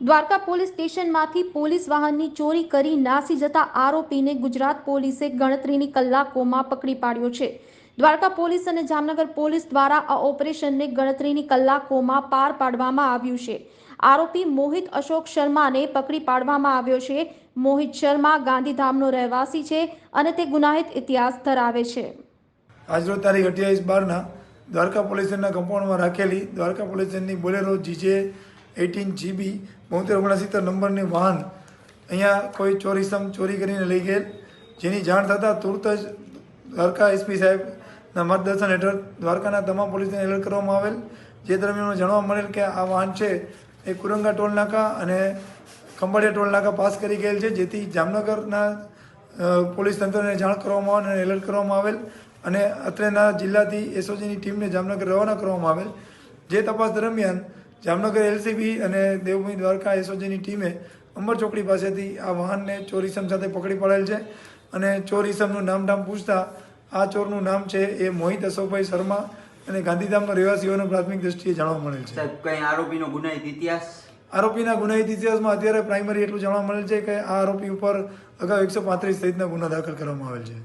Dwarka police સ્ટેશનમાંથી police વાહનની ચોરી કરી નાસી જતા આરોપીને ગુજરાત પોલીસે ગણતરીની કલાકોમાં પકડી પાડ્યો છે. દ્વારકા પોલીસ અને જામનગર પોલીસ દ્વારા આ ઓપરેશનને ગણતરીની કલાકોમાં પાર પાડવામાં આવ્યું છે. આરોપી મોહિત અશોક શર્માને પકડી પાડવામાં આવ્યો છે. મોહિત શર્મા ગાંધીધામનો રહેવાસી છે અને તે ગુનાહિત ઇતિહાસ ધરાવે છે. આજરોજ તારીખ અઠ્યાવીસ બારના દ્વારકા પોલીસ કમ્પાઉન્ડમાં રાખેલી Dwarka police Bolero GJ eighteen GB, બોતેર, ઓગણસિત્તેર નંબરની વાહન. અહીંયા કોઈ ચોરીસમ ચોરી કરીને લઈ ગયેલ. જેની જાણ થતાં તુરત જ દ્વારકા એસપી સાહેબના માર્ગદર્શન હેઠળ દ્વારકાના તમામ પોલીસને એલર્ટ કરવામાં આવેલ. જે દરમિયાન જાણવા મળેલ કે આ વાહન છે એ કુરંગા ટોલ નાકા અને ખંભાળિયા ટોલ નાકા પાસ કરી ગયેલ છે, જેથી જામનગરના પોલીસ તંત્રને જાણ કરવામાં આવેલ અને એલર્ટ કરવામાં આવેલ. અને અત્રેના જિલ્લાથી એસઓજીની ટીમને જામનગર રવાના કરવામાં આવેલ. જે તપાસ દરમિયાન જામનગર એલસીબી અને દેવભૂમિ દ્વારકા એસઓજીની ટીમે અંબર ચોકડી પાસેથી આ વાહનને ચોર ઇસમ સાથે પકડી પાડેલ છે અને ચોર ઇસમનું નામધામ પૂછતા આ ચોરનું નામ છે એ મોહિત અશોકભાઈ શર્મા અને ગાંધીધામના રહેવાસીઓનો પ્રાથમિક દ્રષ્ટિએ જાણવા મળેલ છે. સાહેબ કઈ આરોપીનો ગુનાહિત ઇતિહાસ? આરોપીના ગુનાહિત ઇતિહાસમાં અત્યારે પ્રાઇમરી એટલું જાણવા મળેલ છે કે આ આરોપી ઉપર અગાઉ એકસો પાંત્રીસ સહિતના ગુના દાખલ કરવામાં આવેલ છે.